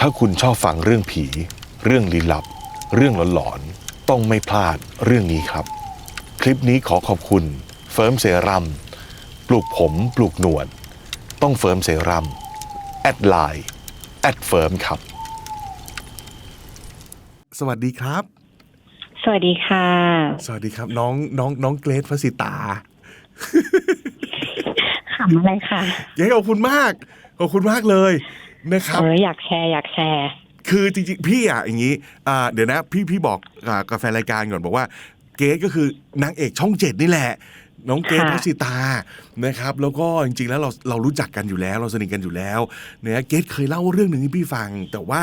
ถ้าคุณชอบฟังเรื่องผี เรื่องลี้ลับ เรื่องหลอนๆ ต้องไม่พลาดเรื่องนี้ครับ คลิปนี้ขอขอบคุณ เฟิร์มเซรั่มปลูกผมปลูกหนวด ต้องเฟิร์มเซรั่มแอดไลน์แอดเฟิร์มครับ สวัสดีครับ สวัสดีค่ะ สวัสดีครับ น้องน้องน้องเกรทพระสิตาขำอะไรค่ะ เย้ขอบคุณมาก ขอบคุณมากเลย นะครับ เอออยากแชร์อยากแชร์ คือจริงๆ พี่อะอย่างนี้อ่าเดี๋ยวนะพี่พี่บอกอ่ากับแฟนรายการก่อนบอกว่า เกรทก็คือนางเอกช่องเจ็ดนี่แหละ น้องเกรทค่ะพัสิตานะครับ แล้วก็จริงๆแล้วเราเรารู้จักกันอยู่แล้ว เราสนิทกันอยู่แล้วเนี่ยเกรทเคยเล่าเรื่องหนึ่งให้พี่ฟัง แต่ว่า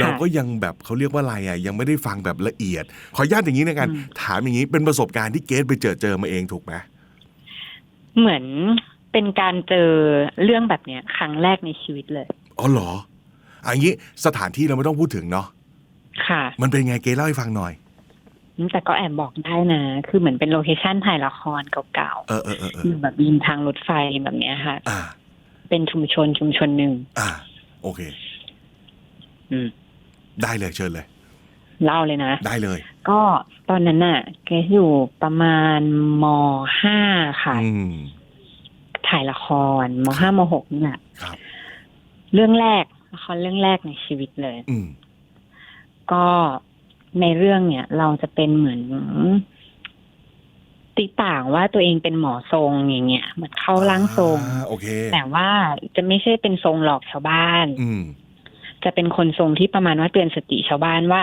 เราก็ยังแบบเขาเรียกว่าอะไรอะยังไม่ได้ฟังแบบละเอียด ขออนุญาตอย่างนี้ในการถามอย่างนี้เป็นประสบการณ์ที่เกรทไปเจอเจอมาเองถูกไหมเหมือนเป็นการเจอเรื่องแบบเนี้ย ครั้งแรกในชีวิตเลย อ๋อเหรออะอย่างนี้สถานที่เราไม่ต้องพูดถึงเนาะค่ะ มันเป็นไงเกรทเล่าให้ฟังหน่อย แต่ก็แอบบอกได้นะ คือเหมือนเป็นโลเคชั่นถ่ายละครเก่าเออเออเออเอๆออยู่แบบริมทางรถไฟแบบเนี้ยค่ะ อ่า เป็นชุมชนชุมชนหนึ่งอ่า โอเค อืม ได้เลยเชิญเลย เล่าเลยนะ ได้เลย ก็ตอนนั้นน่ะเกรซอยู่ประมาณมห้าค่ะ อืม ถ่ายละครมห้ามหกนี่แหละครับ เรื่องแรกละครเรื่องแรกในชีวิตเลย อืม ก็ในเรื่องเนี่ย เราจะเป็นเหมือนติต่างว่าตัวเองเป็นหมอทรงอย่างเงี้ยเหมือนเข้าร่างทรง อ่าโอเค แต่ว่าจะไม่ใช่เป็นทรงหลอกชาวบ้าน อืม จะเป็นคนทรงที่ประมาณว่าเตือนสติชาวบ้านว่า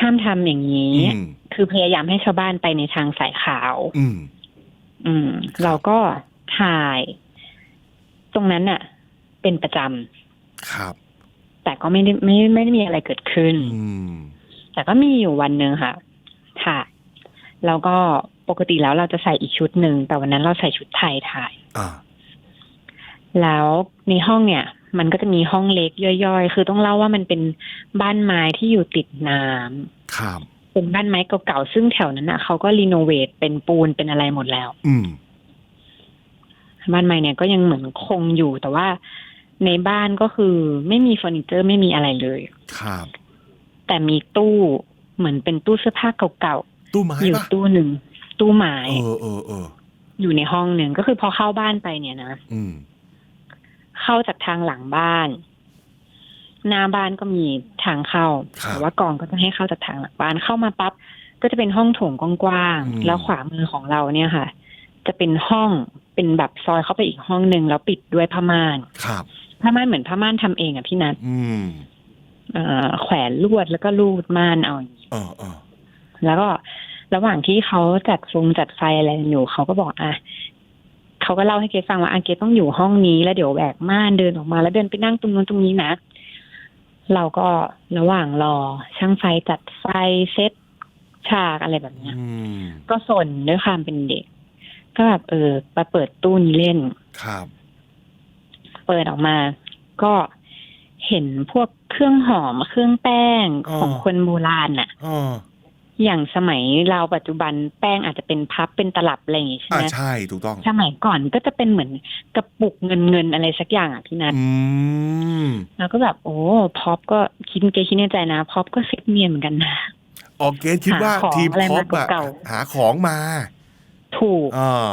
ห้ามทำอย่างนี้ อืม คือพยายามให้ชาวบ้านไปในทางสายขาว อืม อืม เราก็ถ่าย ตรงนั้นน่ะ เป็นประจครับำแต่ก็ไม่ได้ไม่ไม่ได้มีอะไรเกิดขึ้น อืม แต่ก็มีอยู่วันหนึ่งค่ะถ่ายแล้วก็ปกติแล้วเราจะใส่อีกชุดหนึ่ง แต่วันนั้นเราใส่ชุดไทยถ่าย อ่า แล้วในห้องเนี่ย มันก็จะมีห้องเล็กย่อยๆ คือต้องเล่าว่ามันเป็นบ้านไม้ที่อยู่ติดน้ำครับ เป็นบ้านไม้เก่าๆ ซึ่งแถวนั้นน่ะเขาก็รีโนเวทเป็นปูนเป็นอะไรหมดแล้ว อืม บ้านไม้เนี่ยก็ยังเหมือนคงอยู่แต่ว่า ในบ้านก็คือไม่มีเฟอร์นิเจอร์ไม่มีอะไรเลย ครับ แต่มีตู้เหมือนเป็นตู้เสื้อผ้าเก่าตู้ไม้ๆอยู่ปะตู้หนึ่งตู้ไม้เออเออเอออยู่ในห้องหนึ่งก็คือพอเข้าบ้านไปเนี่ยนะอืม เข้าจากทางหลังบ้าน หน้าบ้านก็มีทางเข้าครับแต่ว่ากองก็จะให้เข้าจากทางหลังบ้านเข้ามาปั๊บก็จะเป็นห้องโถงกว้างอืม ๆแล้วขวามือของเราเนี่ยค่ะ จะเป็นห้องเป็นแบบซอยเข้าไปอีกห้องหนึ่งแล้วปิดด้วยผ้าม่าน ครับ ผ้าม่านเหมือนผ้าม่านทำเองอะพี่นัทอืมเอ่อแขวนลวดแล้วก็ลูดม่านเอาอย่างนี้เออเออแล้วก็ระหว่างที่เขาจัดฟงจัดไฟอะไรอยู่เขาก็บอกอะเขาก็เล่าให้เกดฟังว่าอาเกดต้องอยู่ห้องนี้แล้วเดี๋ยวแหวกม่านเดินออกมา แล้วเดินไปนั่งตรงนู้นตรงนี้นะ เราก็ระหว่างรอ ช่างไฟจัดไฟเซตฉากอะไรแบบเนี้ยอืมก็สนด้วยความเป็นเด็ก ก็แบบเออมาเปิดตู้นี้เล่นครับเปิดออกมา ก็เห็นพวกเครื่องหอมเครื่องแป้งของคนโบราณน่ะอ๋ออย่างสมัยเราปัจจุบันแป้งอาจจะเป็นพับเป็นตลับอะไรอย่างงี้ใช่อ่าไหมใช่ถูกต้อง สมัยก่อนก็จะเป็นเหมือนกระปุกเงินเงินๆอะไรสักอย่างอะพี่นัทอืมแล้วก็แบบโอ้พ็อปก็คิดเกคิดในใจนะพ็อปก็เซ็ตเนียนเหมือนกันนะออกเกณฑ์คิดว่าหาของทีมอะไรท็อมาปอะเก่าหาของมา ถูกอ่า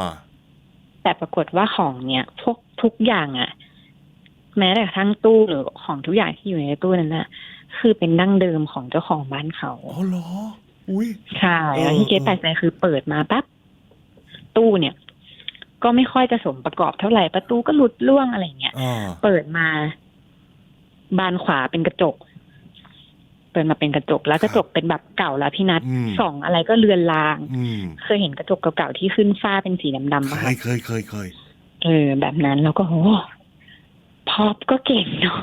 แต่ปรากฏว่าของเนี่ยพวกทุกอย่างอะ แม้แต่กระทั้งตู้หรือของทุกอย่างที่อยู่ในตู้นั้นน่ะ คือเป็นดั้งเดิมของเจ้าของบ้านเขาอ๋อเหรอ อุ้ยใช่แล้วที่เกเออแปลกใจคือเปิดมาปั๊บตู้เนี่ย ก็ไม่ค่อยจะสมประกอบเท่าไหร่ประตูก็หลุดร่วงอะไรอย่างเงี้ยอ่าเปิดมา บานขวาเป็นกระจก เปิดมาเป็นกระจก แล้วกระจกเป็นแบบเก่าแล้วพี่นัทอืมส่องอะไรก็เลือนลางอืมเคยเห็นกระจกเก่าๆที่ขึ้นฟ้าเป็นสีดำๆเคปะยคะเคยเคยเคยเออแบบนั้นเราก็โอ้ พอบก็เก่งเนาะ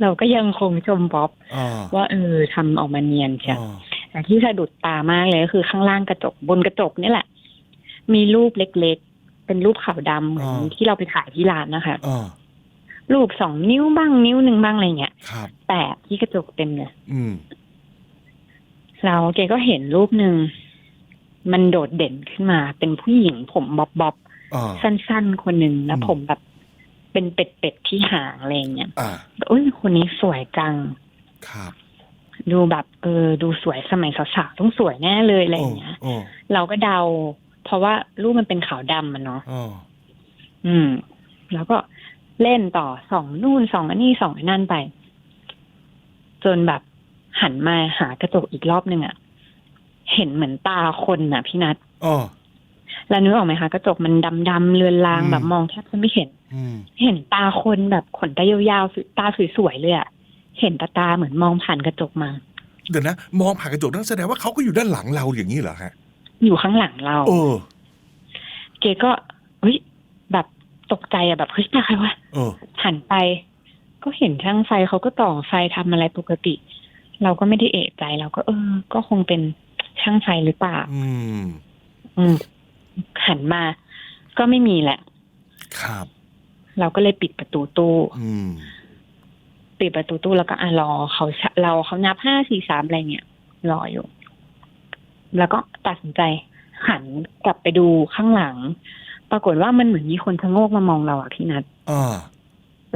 เราก็ยังคงชมป๊อปอ่าว่าเออทำออกมาเนียนเชียวอ่าแต่ที่สะดุดตามากเลยก็คือข้างล่างกระจกบนกระจกนี่แหละ มีรูปเล็กๆ เป็นรูปขาวดำเหมือนที่เราไปขายที่ร้านนะคะอ่ารูปสองนิ้วบ้างนิ้วหนึ่งบ้างอะไรเงี้ยครับ แปะที่กระจกเต็มเลยอืมแล้วแกก็เห็นรูปหนึ่ง มันโดดเด่นขึ้นมา เป็นผู้หญิงผมบ๊อบบ๊อบอ่าสั้นๆ คนหนึ่งแล้วอืมผมแบบ เป็นเป็ดเป็ดๆที่หางอะไรอย่างเงี้ยอ่าโอ้ยคนนี้สวยจัง ครับดูแบบเออดูสวยสมัยสาวๆต้องสวยแน่เลยอะไรอย่างเงี้ย โอ้เราก็เดา เพราะว่ารูปมันเป็นขาวดำมันเนาะ โอ้อืม แล้วก็เล่นต่อสองนู่นสองอันนี้สองอันนั่นไป จนแบบหันมาหากระจกอีกรอบหนึ่งอะเห็นเหมือนตาคนน่ะพี่นัทโอ้ แล้วนึกออกไหมคะกระจกมันดำๆเลือนลางอืม แบบมองแทบจะไม่เห็นอืม เห็นตาคนแบบขนตายาวๆตาสวยๆเลยอะเห็นตาตาเหมือนมองผ่านกระจกมา เดี๋ยวนะ มองผ่านกระจกนั่นแสดงว่าเขาก็อยู่ด้านหลังเราอย่างนี้เหรอฮะ อยู่ข้างหลังเราโอ้เกก็เฮ้ยแบบตกใจอะแบบเฮ้ยตาใครวะเออหันไป ก็เห็นช่างไฟเขาก็ต่อไฟทำอะไรปกติ เราก็ไม่ได้เอะใจเราก็ เออ ก็คงเป็นช่างไฟหรือเปล่า อืม อืมหันมา ก็ไม่มีแหละ ครับ เราก็เลยปิดประตูตู้อืมปิดประตูตู้แล้วก็อะรอเขาชะเราเขานับห้าสี่สามอะไรเงี้ยรออยู่ แล้วก็ตัดสินใจหันกลับไปดูข้างหลัง ปรากฏว่ามันเหมือนมีคนชะโงกมามองเราอะพี่นัทอ่า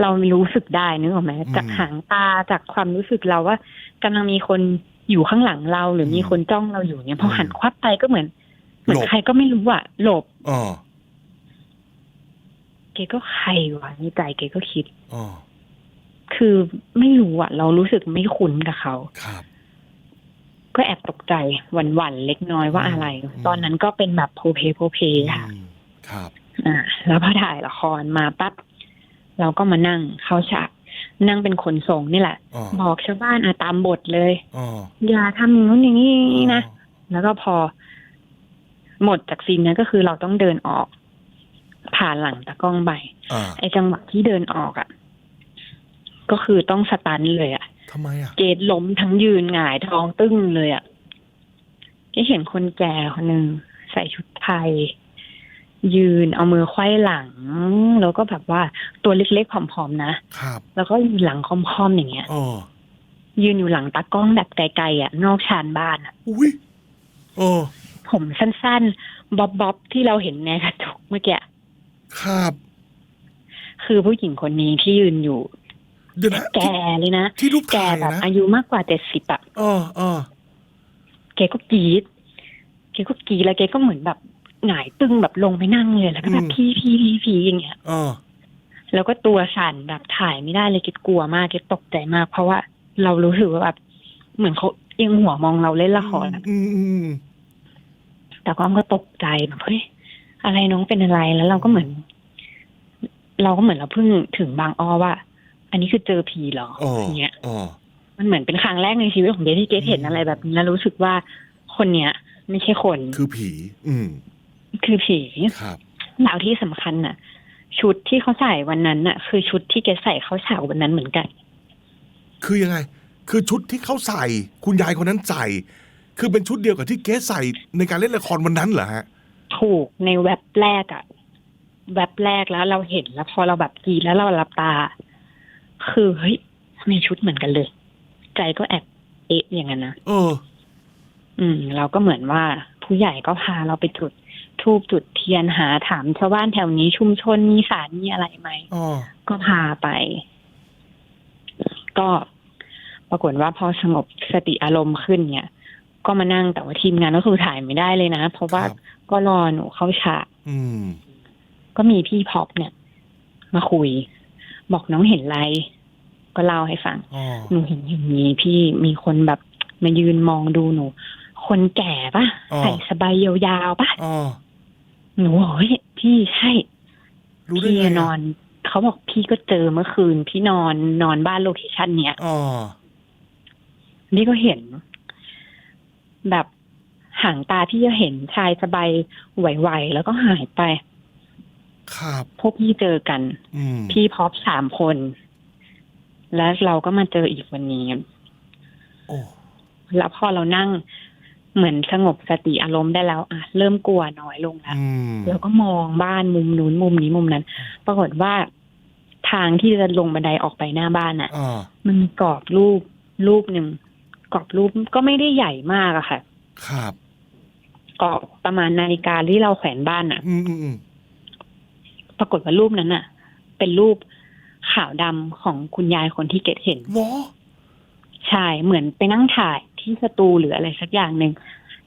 เรารู้สึกได้นึกออกไหมอืมจากหางตาจากความรู้สึกเราว่ากำลังมีคนอยู่ข้างหลังเรา หรือมีอืมคนจ้องเราอยู่เนี่ยพออมหันควับไปก็เหมือนเหมือนหลบใครก็ไม่รู้อะหลบอ๋อ เกก็ใครวะในใจเกก็คิดอ๋อคือไม่รู้อะเรารู้สึกไม่คุ้นกับเขาครับ ก็แอบตกใจหวั่นๆเล็กน้อยว่าอะไรอืมตอนนั้นก็เป็นแบบโพเพโพเพค่ะอืมครับ อ่า แล้วพอถ่ายละครมาปั๊บเราก็มานั่งเข้าฉากนั่งเป็นคนทรงนี่แหละอ๋อบอกชาวบ้านอะตามบทเลยอ๋ออย่าทำอย่างนู้นอย่างนี้นะ แล้วก็พอ หมดจากซีนนั้นก็คือเราต้องเดินออก ผ่านหลังตากล้องไปอ่าไอ้จังหวะที่เดินออกอะ่ะ ก็คือต้องสตันเลยอะ่ะ ทำไมอะ เกดล้มทั้งยืนหงายท้องตึ้งเลยอะ่ะเกดเห็นคนแก่คนหนึ่งใส่ชุดไทย ยืนเอามือไขว้หลัง แล้วก็แบบว่าตัวเล็กๆผอมๆนะ ครับแล้วก็ยืนหลังค่อมๆอย่างเงี้ย อ๋อยืนอยู่หลังตากล้องแบบไกลๆอะ นอกชานบ้านอะอุ้ยโอ้ผมสั้นๆบ๊อบบ๊อบๆที่เราเห็นในกระจกเมื่อกี้ ครับ คือผู้หญิงคนนี้ที่ยืนอยู่ เดี๋ยวนะแก่เลยนะที่รูปแกถ่ายแบบอะนะอายุมากกว่าเจ็ดสิบอะอ๋ออ๋อแกก็กรีดแกก็กรีดแล้วแกก็เหมือนแบบหงายตึงแบบลงไปนั่งเลยแล้วก็แบบพี่พี่พี่พี่อย่างเงี้ย อ๋อแล้วก็ตัวสั่นแบบถ่ายไม่ได้เลยแกกลัวมากแกตกใจมาก เพราะว่าเรารู้สึกว่าแบบเหมือนเขาเอียงหัวมองเราเล่นละครอะอืมอืมแต่ก็ก็ตกใจแบบเฮ้ย อะไรน้องเป็นอะไรแล้วเราก็เหมือน เราก็เหมือนเราเพิ่งถึงบางอ้อว่า อันนี้คือเจอผีเหรออ๋ออย่างเงี้ยอ๋อมันเหมือนเป็นครั้งแรกในชีวิตของเกดที่เกดเห็นอะไรแบบนี้แล้วรู้สึกว่าคนเนี้ย ไม่ใช่คน คือผี อืม คือผีครับแล้วที่สำคัญน่ะ ชุดที่เขาใส่วันนั้นน่ะ คือชุดที่เกดใส่เขาฉากวันนั้นเหมือนกัน คือยังไง คือชุดที่เขาใส่ คุณยายคนนั้นใส่ คือเป็นชุดเดียวกับที่เกสใส่ในการเล่นละครวันนั้นเหรอฮะ ถูกในแว็บแรกอะแว็บแรกแล้วเราเห็นแล้วพอเราแบบกรีดแล้วเราหลับตา คือเฮ้ยทำไมชุดเหมือนกันเลย ใจก็แอบเอ๊ะอย่างนั้นนะเออ อืม เราก็เหมือนว่าผู้ใหญ่ก็พาเราไปจุดทูบจุดเทียนหาถามชาวบ้านแถวนี้ชุมชนมีสารมีอะไรไหมอ๋อ ก็พาไป ก็ปรากฏว่าพอสงบสติอารมณ์ขึ้นเนี่ย ก็มานั่งแต่ว่าทีมงานก็คือถ่ายไม่ได้เลยนะ เพราะว่าครับ ก็รอหนูเข้าฉากอืม ก็มีพี่พ็อปเนี่ย มาคุย บอกน้องเห็นอะไร ก็เล่าให้ฟัง อ๋อ หนูเห็นอย่างนี้พี่มีคนแบบมายืนมองดูหนู คนแก่ปะอ๋อ ใส่สบายยาวๆปะอ๋อ หนูบอกเฮ้ยพี่ใช่รู้ได้พี่ไงนอนเขาบอกพี่ก็เจอเมื่อคืน พี่นอนนอนบ้านโลเคชันเนี้ย อ๋อ นี่ก็เห็น แบบหางตาที่จะเห็นชายสบายไหวๆแล้วก็หายไป ครับ พวกพี่เจอกัน อืมพี่พอปสามคน แล้วเราก็มาเจออีกวันนี้ โอ้ แล้วพอเรานั่งเหมือนสงบสติอารมณ์ได้แล้วอะเริ่มกลัวน้อยลงแล้ว อืม แล้วก็มองบ้านมุมนู้นมุมนี้มุมนั้น ปรากฏว่าทางที่จะลงบันไดออกไปหน้าบ้านอะ อ่า มันมีกรอบรูปรูปหนึ่ง กรอบรูปก็ไม่ได้ใหญ่มากอะค่ะ ครับกรอบประมาณนาฬิกาที่เราแขวนบ้านอะอืมอืมอืมปรากฏว่ารูปนั้นอะเป็นรูปขาวดำของคุณยายคนที่เกดเห็นหรอใช่เหมือนไปนั่งถ่ายที่สตูหรืออะไรสักอย่างหนึ่ง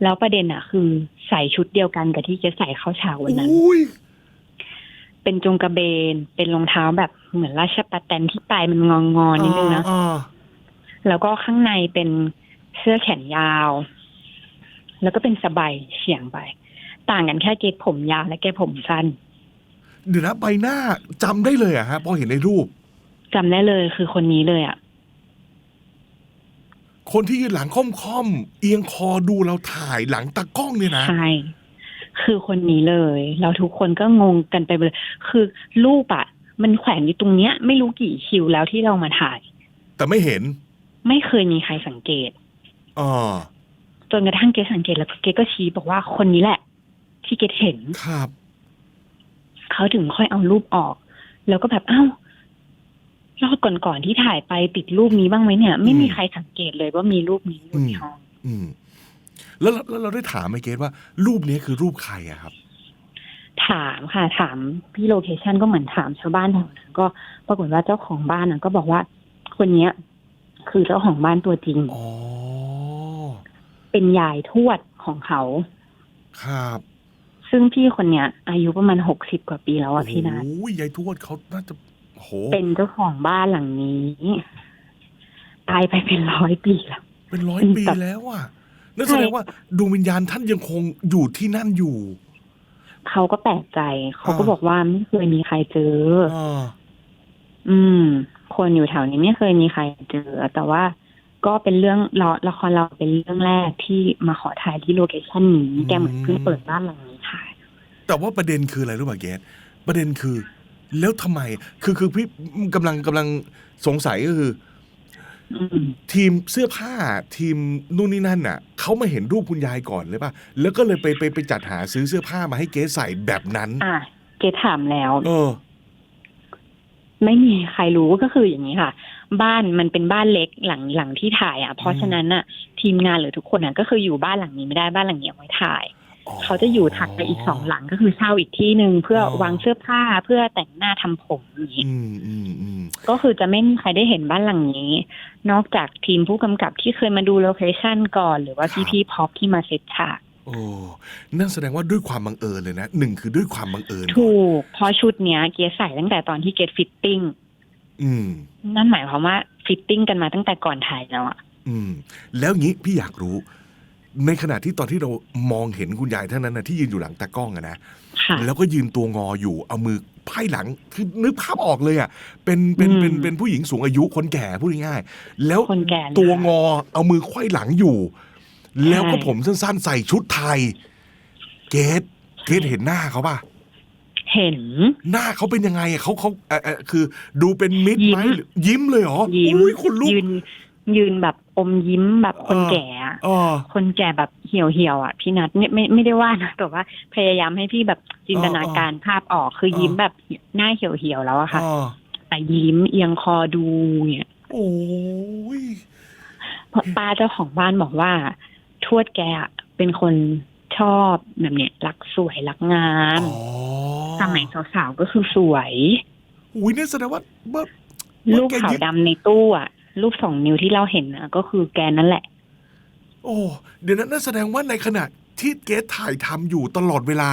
แล้วประเด็นอะคือใส่ชุดเดียวกันกับที่เกดใส่เข้าฉากวันนั้น อุ้ยเป็นจงกระเบน เป็นรองเท้าแบบเหมือนราชปะแตนที่ปลายมันงองอๆนิดนึงนะ อ่า แล้วก็ข้างในเป็นเสื้อแขนยาว แล้วก็เป็นสบายเฉียงไป ต่างกันแค่เกดผมยาวและแกผมสั้นเดี๋ยวนะใบหน้าจำได้เลยอะฮะพอเห็นในรูป จำได้เลยคือคนนี้เลยอะคนที่ยืนหลังค่อมๆเอียงคอดูเราถ่ายหลังตากล้องเนี่ยนะ ใช่ คือคนนี้เลยแล้วทุกคนก็งงกันไปเลย คือรูปอะมันแขวนอยู่ตรงเนี้ย ไม่รู้กี่คิวแล้วที่เรามาถ่าย แต่ไม่เห็น ไม่เคยมีใครสังเกตอ่าจนกระทั่งเกดสังเกตแล้วเกดก็ชี้บอกว่าคนนี้แหละ ที่เกดเห็นครับเขาถึงค่อยเอารูปออก แล้วก็แบบอ้าวรอบก่อนๆที่ถ่ายไปติดรูปนี้บ้างไหมเนี่ย ไม่มีใครสังเกตเลยว่ามีรูปนี้อยู่ในห้องอืม แล้วแล้วแล้วเราได้ถามไหมเกดว่า รูปนี้คือรูปใครอะครับ ถามค่ะ ถามพี่โลเคชันก็เหมือนถามชาวบ้านแถวนั้นก็ปรากฏว่าเจ้าของบ้านน่ะก็บอกว่า คนเนี้ย คือเจ้าของบ้านตัวจริง อ๋อ เป็นยายทวดของเขา ครับ ซึ่งพี่คนเนี้ย อายุประมาณหกสิบกว่าปีแล้วอะพี่นัทโอ้ยยายทวดเขาน่าจะโหเป็นเจ้าของบ้านหลังนี้ ตายไปเป็นร้อยปีแล้ว เป็นร้อยเป็นปีแบบแล้วอะนั่นใช่แสดงว่าดวงวิญญาณท่านยังคงอยู่ที่นั่นอยู่ เขาก็แปลกใจ เขาก็อ่าบอกว่าไม่เคยมีใครเจออ่าอืม คนอยู่แถวนี้ไม่เคยมีใครเจอ แต่ว่าก็เป็นเรื่องเราละครเราเป็นเรื่องแรกที่มาขอถ่ายที่โลเคชั่นนี้แกเหมือนเพิ่งเปิดบ้านหลังนี้ถ่ายแต่ว่าประเด็นคืออะไรรู้ป่ะเกดประเด็นคือ แล้วทำไม คือคือพี่กำลังกำลังสงสัยก็คืออืมทีมเสื้อผ้าทีมนู่นนี่นั่นน่ะเขามาเห็นรูปคุณยายก่อนเลยป่ะแล้วก็เลยไปไปไปจัดหาซื้อเสื้อผ้ามาให้เกสใส่แบบนั้น อะเกดถามแล้ว เออ ไม่มีใครรู้ก็คืออย่างนี้ค่ะ บ้านมันเป็นบ้านเล็กหลังหลังที่ถ่ายอะ เพราะฉะนั้นน่ะ ทีมงานหรือทุกคนอะก็คืออยู่บ้านหลังนี้ไม่ได้บ้านหลังนี้เอาไว้ถ่าย เขาจะอยู่ถัดไปอีกสองหลังก็คือเช่าอีกที่หนึ่งเพื่อออวางเสื้อผ้าเพื่อแต่งหน้าทำผมอย่างนี้อืมอืมอืมก็คือจะไม่มีใครได้เห็นบ้านหลังนี้ นอกจากทีมผู้กำกับที่เคยมาดูโลเคชั่นก่อน หรือว่าพี่ๆพ็อปที่มาเซตฉาก โอ้นั่นแสดงว่าด้วยความบังเอิญเลยนะหนึ่งคือด้วยความบังเอิญก่อนถูกเพราะชุดเนี้ย เกียร์ใส่ตั้งแต่ตอนที่เกตฟิตติ้งอืม นั่นหมายความว่าฟิตติ้งกันมาตั้งแต่ก่อนถ่ายแล้วอะอืม แล้วงี้พี่อยากรู้ ในขณะที่ตอนที่เรามองเห็นคุณยายท่านนั้นนะที่ยืนอยู่หลังตากล้องอะนะค่ะ แล้วก็ยืนตัวงออยู่เอามือไพ่หลังคือนึกภาพออกเลยอะเป็นเป็นอืมเป็นเป็นผู้หญิงสูงอายุคนแก่พูดง่ายๆแล้วคนแก่เลย ตัวค่ะงอเอามือไขว้หลังอยู่ แล้วก็ใช่ผมสั้นๆใส่ชุดไทย เกตเกตเห็นหน้าเขาป่ะ เห็น หน้าเขาเป็นยังไงอะเขาเขาเอ่อเอ่อคือ ดูเป็นมิตรไหมยิ้ม หรือยิ้มเลยเหรอยิ้มอุ้ยคนลุก ยืนยืนแบบอมยิ้มแบบคนเออ แก่อะอ๋อคนแก่แบบเหี่ยวเหี่ยวๆอะพี่นัทไม่ไม่ไม่ได้ว่านะแต่ว่าพยายามให้พี่แบบจินตนาการภาพออกคือยิ้มแบบหน้าเหี่ยวเหี่ยวๆแล้วอะค่ะอ๋อแต่ยิ้มเอียงคอดูเนี่ยโอ้ย เพราะป้าเจ้าของบ้านบอกว่า ทวดแกอะเป็นคนชอบแบบเนี้ยรักสวยรักงามอ๋อสมัยสาวๆก็คือสวยอุ้ยนี่แสดงว่าว่ารูปขาวดำในตู้อะ รูปสองนิ้วที่เราเห็นอะก็คือแกนั่นแหละ โอ้เดี๋ยวนั้นนั่นแสดงว่าในขณะที่เกสถ่ายทำอยู่ตลอดเวลา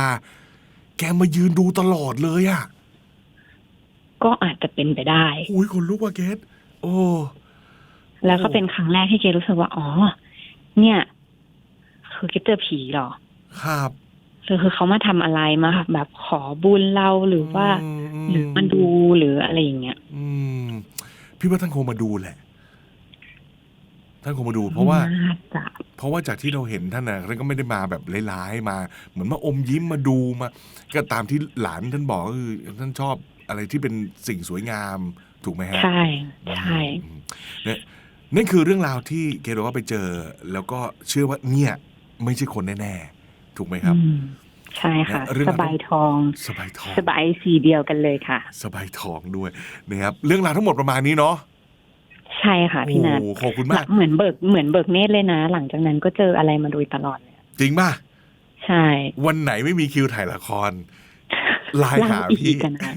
แกมายืนดูตลอดเลยอะ่ะ ก็อาจจะเป็นไปได้อุ้ยคนลุกว่าเกสโอ้แล้วก็เป็นครั้งแรกที่เกรู้สึกว่า อ๋อ เนี่ย คือเกเจอผีเหรอ ครับคือคือเขามาทำอะไรมาแบบขอบุญเราหรือว่ามหรือมันดูหรืออะไรอย่างเงี้ย อืม พี่ว่าท่านคงมาดูแหละ ท่านคงมาดู เพราะว่าน่าจะเพราะว่าจากที่เราเห็นท่านนะท่านก็ไม่ได้มาแบบร้ายๆมา เหมือนมาอมยิ้มมาดูมา ก็ตามที่หลานท่านบอกก็คือท่านชอบอะไรที่เป็นสิ่งสวยงามถูกไหมฮะ ใช่ใช่อืมเนี่ยนั่นคือเรื่องราวที่เกดบอกว่าไปเจอ แล้วก็เชื่อว่าเนี่ย ไม่ใช่คนแน่ๆ ถูกไหมครับอืมใช่ค่ะและเรื่องสราวบายทอง สบายทองสบายสีเดียวกันเลยค่ะ สบายทองด้วยนะครับเรื่องราวทั้งหมดประมาณนี้เนาะใช่ค่ะพี่นัทโอ้ขอบคุณมาก เหมือนเบิกเหมือนเบิกเนตรเลยนะ หลังจากนั้นก็เจออะไรมาโดยตลอดเลยจริงป่ะใช่วันไหนไม่มีคิวถ่ายละครไลน์หาเล่อีพี่ กกันนะ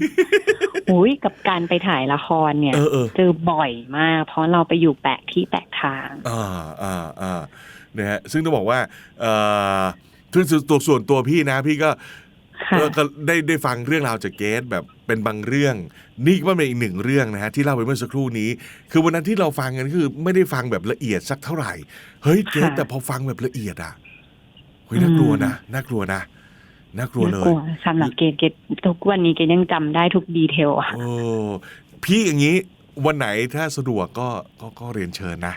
อุ้ยกับการไปถ่ายละครเนี่ย เออเออ เจอบ่อยมาก เพราะเราไปอยู่แปลกที่แปลกทาง อ่าอ่าอ่า นะฮะซึ่งต้องบอกว่าเอ่อคือตัวส่วนตัวพี่นะพี่ก็ค่ะเออก็ได้ได้ฟังเรื่องราวจากเกสแบบเป็นบางเรื่อง นี่ก็เป็นอีกหนึ่งเรื่องนะฮะที่เล่าไปเมื่อสักครู่นี้ คือวันนั้นที่เราฟังกันคือไม่ได้ฟังแบบละเอียดสักเท่าไหร่ เฮ้ยเกสค่ะแต่พอฟังแบบละเอียดอะเฮ้ยน่ากลัวนะน่ากลัวนะน่ากลัวเลน่ายกลัวสำหรับเกดเกดทุกวันนี้เกดยังจำได้ทุกดีเทลอะโอ้พี่อย่างนี้วันไหนถ้าสะดวกก็ก็ก็เรียนเชิญนะ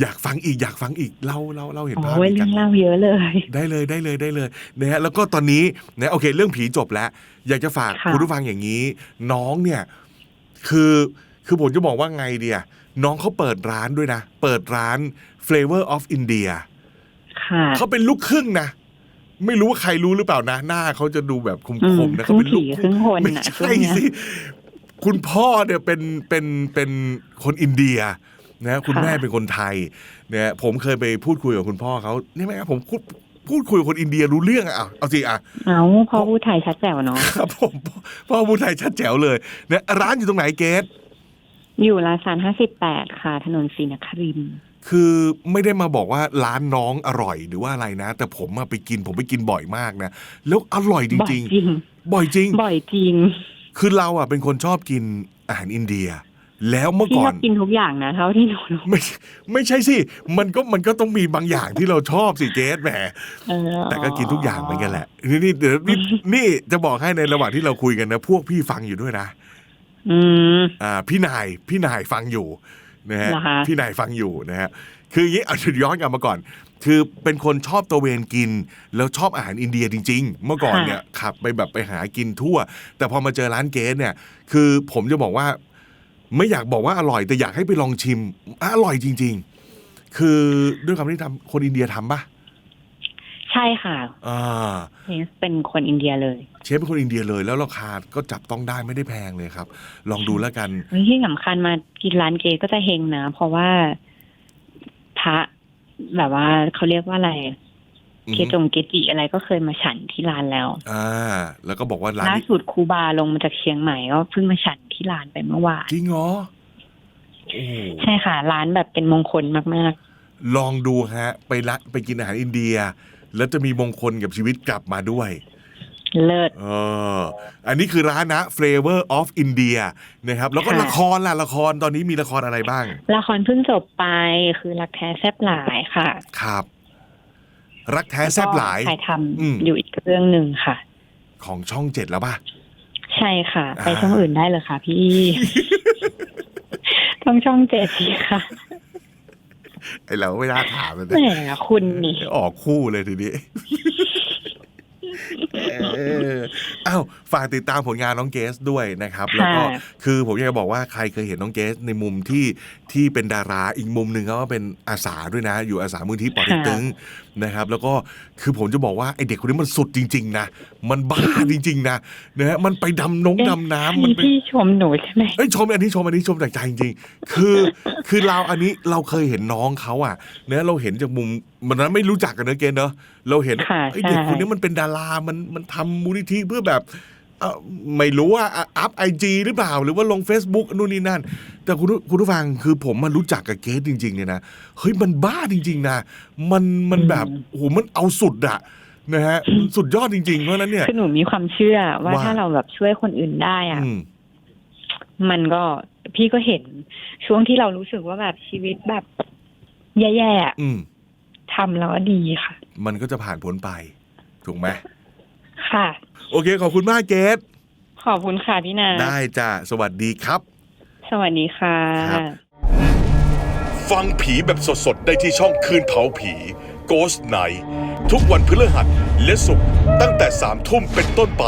อยากฟังอีกอยากฟังอีกเล่าเล่าเล่าเห็นภาพโอ้ยอีกเรื่กัองนเล่าเยอะเลย ได้เลยได้เลยได้เลยนะฮะแล้วก็ตอนนี้นะโอเค เรื่องผีจบแล้ว อยากจะฝากค่ะ คุณผู้ฟังอย่างนี้ น้องเนี่ย คือคือผมจะบอกว่าไงเดียน้องเขาเปิดร้านด้วยนะ เปิดร้าน Flavor of India ค่ะเขาเป็นลูกครึ่งนะ ไม่รู้ว่าใครรู้หรือเปล่านะ หน้าเขาจะดูแบบคอืมมๆนะครึ่เขางเป็นลูผีกครึ่งคนไม่อะช่วใช่งเนี้ย สิ คุณพ่อเนี่ยเป็นเป็นเป็นคนอินเดีย นะคุณค่ะแม่เป็นคนไทยเนี่ยผมเคยไปพูดคุยกับคุณพ่อเขานี่ไหมครับผมพูดพูดคุยกับคนอินเดียรู้เรื่องอะเอาเอาสิอะเอาพอพูดไทยชัดแจ๋วเนาะครับผมพ่อพูดไทยชัดแจ๋วเลยเนี่ยร้านอยู่ตรงไหนเกสอยู่ลาซานห้าสิบแปดค่ะ ถนนศรีนครินทร์คือไม่ได้มาบอกว่าร้านน้องอร่อยหรือว่าอะไรนะ แต่ผมมาไปกินผมไปกินบ่อยมากนะ แล้วอร่อยจบ่อยริงจริง ๆ บ่อยจริง บ่อยจริง คือเราอะเป็นคนชอบกินอาหารอินเดีย แล้วเมื่อพี่ก่ชออน บกินทุกอย่างนะเท่าที่หนูรู้ไม่ไม่ใช่สิ มันก็มันก็ต้องมีบางอย่างที่เราชอบสิเกสแหม เออแต่ก็กินทุกอย่างเหมือนกันแหละ นี่นี่เดี๋ยวนี่นี่จะบอกให้ในระหว่างที่เราคุยกันนะ พวกพี่ฟังอยู่ด้วยนะ อืม อ่าพี่นายพี่นายฟังอยู่นะฮะเหรอคะ พี่นายฟังอยู่นะฮะคืออย่างนี้เอาจุดย้อนกลับมาก่อน คือเป็นคนชอบตระเวนกิน แล้วชอบอาหารอินเดียจริง ๆ เมื่อก่อนเนี่ยขับไปแบบไปหากินทั่ว แต่พอมาเจอร้านเกสเนี่ย คือผมจะบอกว่า ไม่อยากบอกว่าอร่อยแต่อยากให้ไปลองชิม อร่อยจริง ๆ คือด้วยความที่ทำคนอินเดียทำปะใช่ค่ะอ่าเนสเป็นคนอินเดียเลย เชฟเป็นคนอินเดียเลย แล้วราคาก็จับต้องได้ไม่ได้แพงเลยครับ ลองดูแล้วกันเฮ้ยที่สำคัญมากินร้านเกก็จะเฮงนะ เพราะว่าพระแบบว่าเขาเรียกว่าอะไรอือ เกฮึจงเกจิอะไรก็เคยมาฉันที่ร้านแล้วอ่า แล้วก็บอกว่าร้านล่านี้สุดครูบาลงมาจากเชียงใหม่ก็เพิ่งมาฉันที่ร้านไปเมื่อวานจริงเหรอโอ้ใช่ค่ะ ร้านแบบเป็นมงคลมากลองดูฮะ ไปละไปกินอาหารอินเดีย แล้วจะมีมงคลกับชีวิตกลับมาด้วย ๆ เลิศ เออ อันนี้คือร้านนะ Flavor of India นะครับ แล้วก็ค่ะ ละครล่ะ ละครตอนนี้มีละครอะไรบ้าง ละครเพิ่งจบไปคือรักแท้แซบหลายค่ะ ครับ รักแท้แซบหลาย ถ่ายทอืมำอยู่อีกเรื่องหนึ่งค่ะ ของช่องเจ็ดแล้วป่ะ ใช่ค่ะ ไปอ่า ช่องอื่นได้เลยค่ะ พี่ ต้องช่องเจ็ดสิค่ะไอเราไม่น่าถามเลยแหนะมคุณนี่ออกคู่เลยทีนี้ เอออ้าวฝากติดตามผลงานน้องเกสด้วยนะครับ แล้วก็ค่ะคือผมอยากจะบอกว่าใครเคยเห็นน้องเกสในมุมที่ที่เป็นดาราอีกมุมหนึ่งเขาก็เป็นอาสาด้วยนะ อยู่อาสามูลที่ปอเต็กตึง นะครับแล้วก็คือผมจะบอกว่าไอเด็กคนนี้มันสุดจริง ๆ นะ มันบ้าจริง ๆ นะนะฮะมันไปดำนงเอ๊ะดำน้ำมันนี่ไป พี่ชมหนูใช่ไหม เอ้ยชมอันนี้ชมอันนี้ชมจากใจจริงๆ คือคือเราอันนี้เราเคยเห็นน้องเขาอะเนะเราเห็นจากมุมมันนั้นไม่รู้จักกันเนอะเกณฑ์เนอะเราเห็นค่ะไอ้เด็กใช่ คนนี้มันเป็นดารามันมันทำมูลนิธิเพื่อแบบเอ่อ ไม่รู้ว่าอัพไอจีหรือเปล่า หรือว่าลง Facebook นู่นนี่นั่น แต่คุณผู้คุณผู้ฟังคือผมมารู้จักกับเกสจริงๆเนี่ยนะ เฮ้ย มันบ้าจริง ๆ นะ มันมันแบบโอ้โหมันเอาสุดอะนะฮะมันสุดยอดจริงๆเพราะฉะนั้นเนี่ยคือหนูมีความเชื่อว่าว่าถ้าเราแบบช่วยคนอื่นได้อะอืมมันก็พี่ก็เห็นช่วงที่เรารู้สึกว่าแบบชีวิตแบบ แย่ๆอะอืมทำแล้วก็ดีค่ะ มันก็จะผ่านพ้นไป ถูกไหม ค่ะ โอเค ขอบคุณมากเกสขอบคุณค่ะพี่นา ได้จ้ะสวัสดีครับ สวัสดีค่ะ ครับ ฟังผีแบบสดๆ ได้ที่ช่องคืนเผาผี Ghost Night ทุกวันพฤหัสและศุกร์ตั้งแต่สามทุ่มเป็นต้นไป